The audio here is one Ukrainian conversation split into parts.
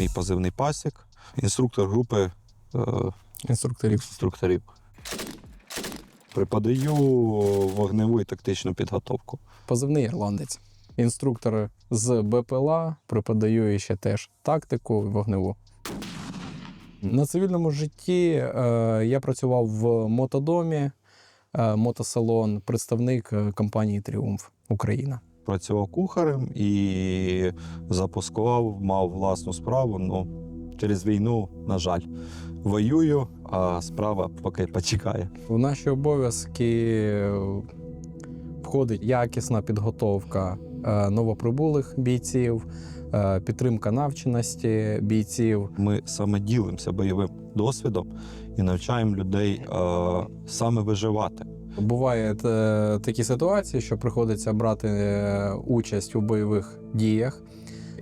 Мій позивний пасік, інструктор групи е, інструкторів. інструкторів. Преподаю вогневу і тактичну підготовку. Позивний ірландець. Інструктор з БПЛА преподаю ще теж тактику і вогневу. На цивільному житті е, я працював в мотодомі, е, мотосалон, представник е, компанії Тріумф Україна. Працював кухарем і запускував, мав власну справу. Ну, через війну, на жаль, воюю, а справа поки почекає. В наші обов'язки входить якісна підготовка новоприбулих бійців, е, підтримка навченості бійців, Ми саме ділимося бойовим досвідом і навчаємо людей е, саме виживати. Бувають е, такі ситуації, що приходиться брати е, участь у бойових діях.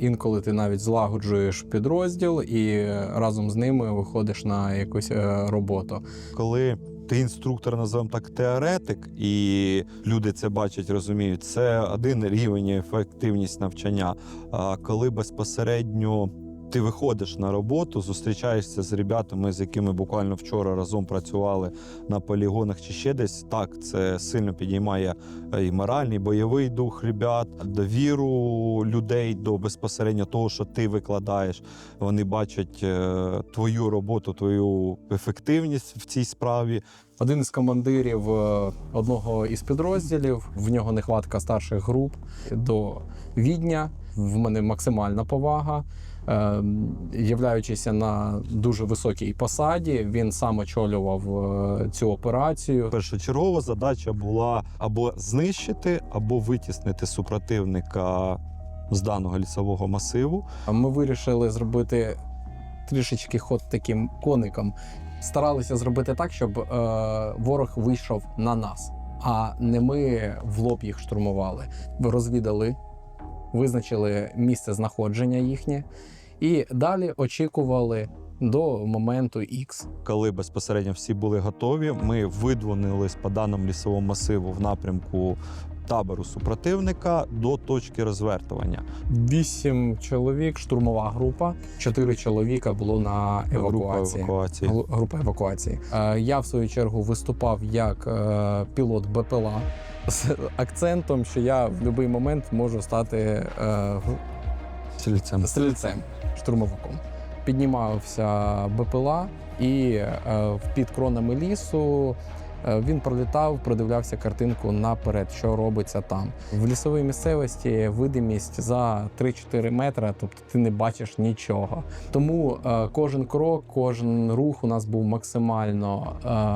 Інколи ти навіть злагоджуєш підрозділ і разом з ними виходиш на якусь е, роботу. Коли ти інструктор, називаємо так, теоретик, і люди це бачать, розуміють, це один рівень ефективність навчання. А коли безпосередньо ти виходиш на роботу, зустрічаєшся з ребятами, з якими буквально вчора разом працювали на полігонах чи ще десь, так це сильно підіймає е, і моральний, і бойовий дух ребят, довіру людей до безпосередньо того, що ти викладаєш. Вони бачать е, твою роботу, твою ефективність в цій справі. Один із командирів е, одного із підрозділів, в нього нехватка старших груп до відня. В мене максимальна повага. Е, Являючися на дуже високій посаді, він сам очолював е, цю операцію. Першочергова задача була або знищити, або витіснити супротивника з даного лісового масиву. Ми вирішили зробити трішечки ход таким коником. Старалися зробити так, щоб е, ворог вийшов на нас, а не ми в лоб їх штурмували. Розвідали, визначили місце знаходження їхнє, і далі очікували до моменту X. Коли безпосередньо всі були готові, ми видвонились по даному лісовому масиву в напрямку табору супротивника до точки розвертування. Вісім чоловік, штурмова група, чотири чоловіка було на Група евакуації. евакуації. Група евакуації. Е, Я в свою чергу виступав як е, пілот БПЛА з акцентом, що я в будь-який момент можу стати е, Стрільцем. стрільцем, штурмовиком. Піднімався БПЛА і е, під кронами лісу. е, Він пролітав, продивлявся картинку наперед, що робиться там. В лісовій місцевості видимість за 3-4 метри, тобто ти не бачиш нічого. Тому е, кожен крок, кожен рух у нас був максимально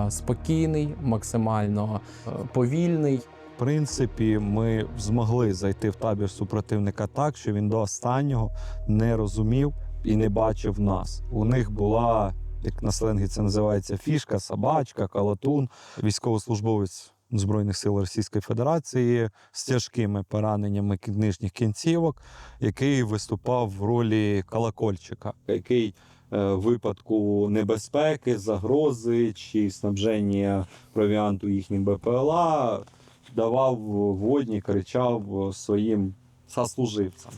е, спокійний, максимально е, повільний. Принципі, ми змогли зайти в табір супротивника так, що він до останнього не розумів і не бачив нас. У них була, як на сленгі це називається, фішка, собачка, калатун, військовослужбовець Збройних сил Російської Федерації з тяжкими пораненнями нижніх кінцівок, який виступав в ролі колокольчика, який е, в випадку небезпеки, загрози чи снабження провіанту їхнім БПЛА давав водні, кричав своїм сослуживцям.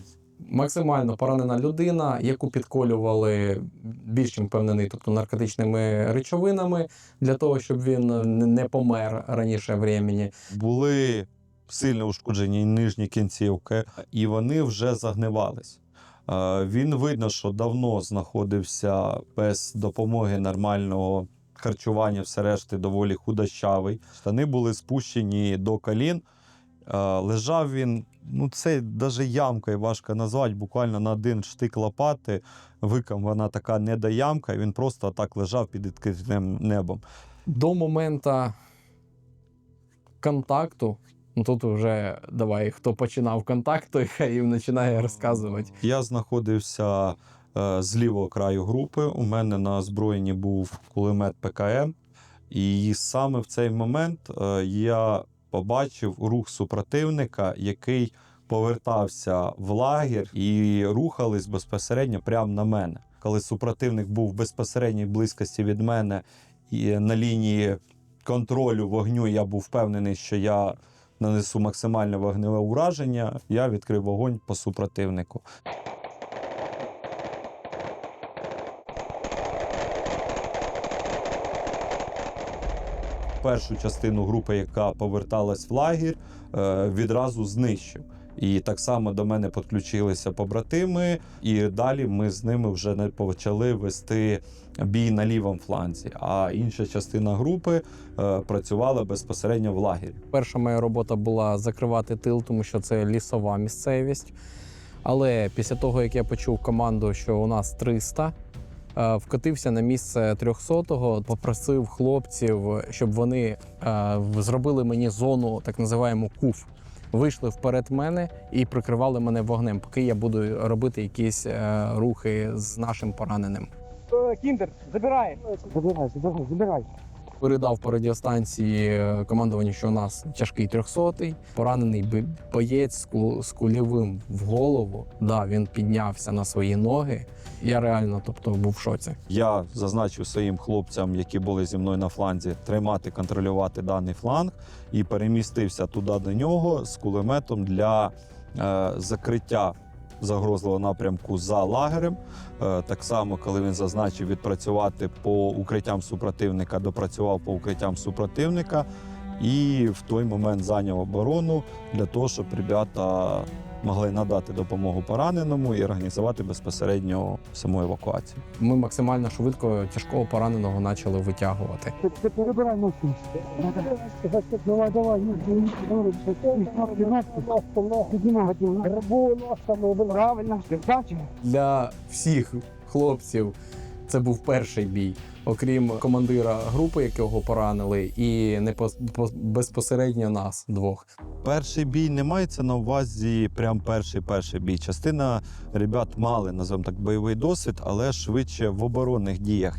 Максимально поранена людина, яку підколювали більш чим впевнений, тобто наркотичними речовинами, для того, щоб він не- не помер раніше времени. Були сильно ушкоджені нижні кінцівки, і вони вже загнивались. Е, Він видно, що давно знаходився без допомоги нормального харчування, все решти доволі худощавий. Штани були спущені до колін. Е, Лежав він, ну це навіть ямкою важко назвати, буквально на один штик лопати. Викам вона така не до ямка, і він просто так лежав під відкритим небом. До моменту контакту, ну тут вже давай, хто починав контакт, той хай їм починає розказувати. Я знаходився з лівого краю групи. У мене на озброєнні був кулемет ПКМ, і саме в цей момент е, я побачив рух супротивника, який повертався в лагір і рухались безпосередньо прямо на мене. Коли супротивник був в безпосередній близькості від мене і на лінії контролю вогню я був впевнений, що я нанесу максимальне вогневе ураження. Я відкрив вогонь по супротивнику. Першу частину групи, яка поверталась в лагір, е, відразу знищив. І так само до мене підключилися побратими, і далі ми з ними вже не почали вести бій на лівому фланзі. А інша частина групи е, працювала безпосередньо в лагері. Перша моя робота була закривати тил, тому що це лісова місцевість. Але після того, як я почув команду, що у нас 300, е, вкотився на місце 300-го, попросив хлопців, щоб вони е, зробили мені зону, так називаємо куф. Вийшли вперед мене і прикривали мене вогнем, поки я буду робити якісь е, рухи з нашим пораненим. Е, Кіндер, забирай. Забирай, забирай, забирай. Передав по радіостанції е, командуванню, що у нас тяжкий трьохсотий, поранений бі- боєць з кульовим в голову. Да, він піднявся на свої ноги. Я реально, тобто, був в шоці. Я зазначив своїм хлопцям, які були зі мною на фланзі, тримати, контролювати даний фланг і перемістився туди до нього з кулеметом для е, закриття загрозливого напрямку за лагерем. Е, так само, коли він зазначив відпрацювати по укриттям супротивника, допрацював по укриттям супротивника і в той момент зайняв оборону для того, щоб ребята могли надати допомогу пораненому і організувати безпосередньо саму евакуацію. Ми максимально швидко тяжкого пораненого почали витягувати. Ти, перебирай. Давай, давай, Правильно. Для всіх хлопців це був перший бій, окрім командира групи, якого поранили, і не по, по, безпосередньо нас двох. Перший бій не мається на увазі прям перший перший бій. Частина ребят мали, називаємо так, бойовий досвід, але швидше в оборонних діях.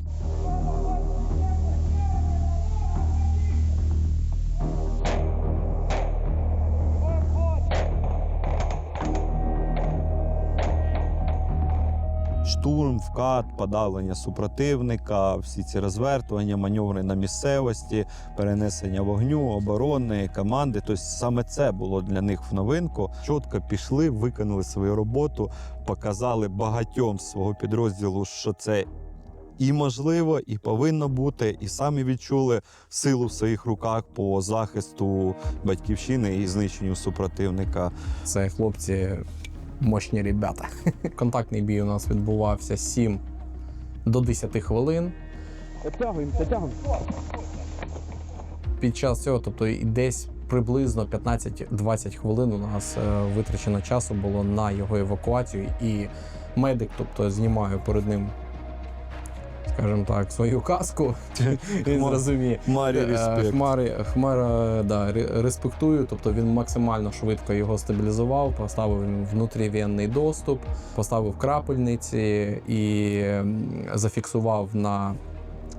Штурм, вкат, подавлення супротивника, всі ці розвертування, маневри на місцевості, перенесення вогню, оборони, команди. Тобто саме це було для них в новинку. Чітко пішли, виконали свою роботу, показали багатьом свого підрозділу, що це і можливо, і повинно бути, і самі відчули силу в своїх руках по захисту батьківщини і знищенню супротивника. Це хлопці мощні ребята. Контактний бій у нас відбувався 7 до 10 хвилин. Затягуємо, затягуємо. Під час цього, тобто і десь приблизно 15-20 хвилин у нас е, витрачено часу було на його евакуацію, і медик, тобто знімаю перед ним, скажімо так, свою каску. Він зрозуміє. Марі Е, респект. Хмари, Хмара да, респектую, тобто він максимально швидко його стабілізував, поставив внутрівенний доступ, поставив крапельниці і зафіксував на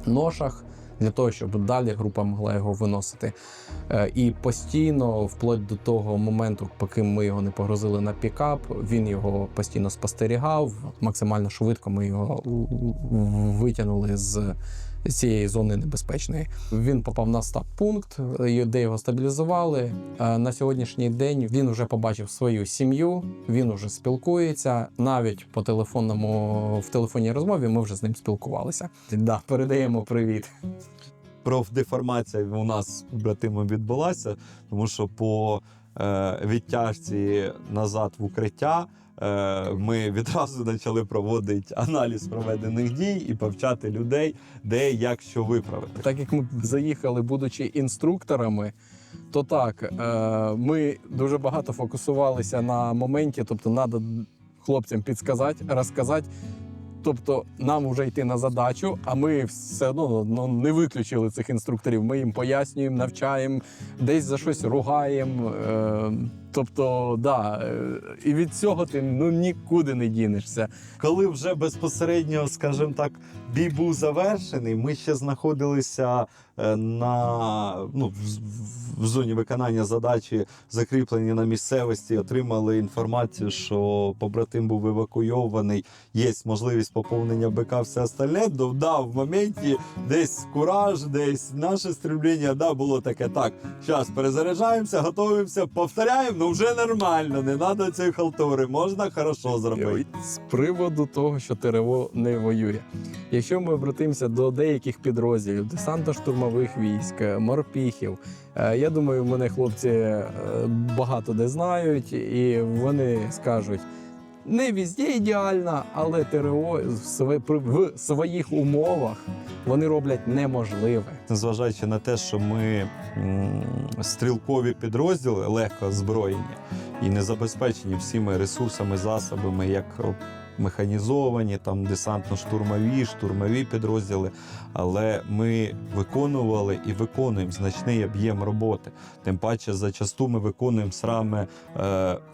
ношах для того, щоб далі група могла його виносити. Е, І постійно, вплоть до того моменту, поки ми його не погрузили на пікап, він його постійно спостерігав. Максимально швидко ми його витягнули з з цієї зони небезпечної. Він попав на стаб-пункт, е, де його стабілізували. Е, На сьогоднішній день він вже побачив свою сім'ю, він уже спілкується. Навіть по телефонному в телефонній розмові ми вже з ним спілкувалися. Да, передаємо привіт. профдеформація у нас з відбулася, тому що по відтяжці назад в укриття е, ми відразу почали проводити аналіз проведених дій і повчати людей, де як що виправити. Так як ми заїхали, будучи інструкторами, то так, е, ми дуже багато фокусувалися на моменті, тобто треба хлопцям підсказати, розказати. Тобто нам вже йти на задачу, а ми все одно ну, не виключили цих інструкторів. Ми їм пояснюємо, навчаємо, десь за щось ругаємо. Е, Тобто, да, е, і від цього ти ну нікуди не дінешся. Коли вже безпосередньо, скажімо так, бій був завершений, ми ще знаходилися е, на ну, в, зоні виконання задачі, закріплені на місцевості, отримали інформацію, що побратим був евакуйований, є можливість поповнення БК, все остальне. Да, в моменті десь кураж, десь наше стремління, да, було таке. Так, зараз перезаряджаємося, готуємося, повторяємо, ну вже нормально, не треба цієї халтури, можна хорошо зробити. З приводу того, що ТРО не воює. Якщо ми обратимося до деяких підрозділів, десантно-штурмових військ, морпіхів, е, я думаю, мене хлопці е, багато де знають, і вони скажуть. Не везде ідеально, але ТРО в своїх умовах вони роблять неможливе. Незважаючи на те, що ми стрілкові підрозділи легко озброєні і не забезпечені всіми ресурсами, засобами, як механізовані, там десантно-штурмові, штурмові підрозділи, але ми виконували і виконуємо значний об'єм роботи. Тим паче, зачасту ми виконуємо саме е,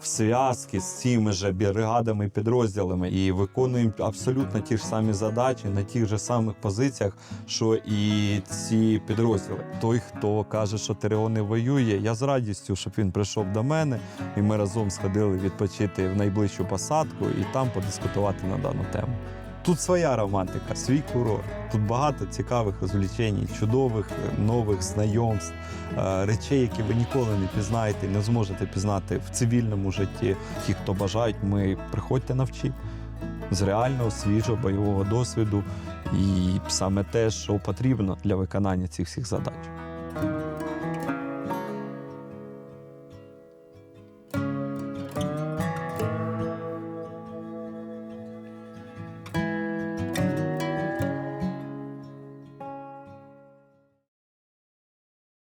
в зв'язки з цими же бригадами і підрозділами і виконуємо абсолютно ті ж самі задачі на тих же самих позиціях, що і ці підрозділи. Той, хто каже, що ТРО не воює, я з радістю, щоб він прийшов до мене, і ми разом сходили відпочити в найближчу посадку і там подискутувати на дану тему. Тут своя романтика, свій курорт. Тут багато цікавих розвлечень, чудових е, нових знайомств, е, речей, які ви ніколи не пізнаєте, не зможете пізнати в цивільному житті. Ті, хто бажають, ми приходьте навчи з реального свіжого бойового досвіду і саме те, що потрібно для виконання цих всіх задач.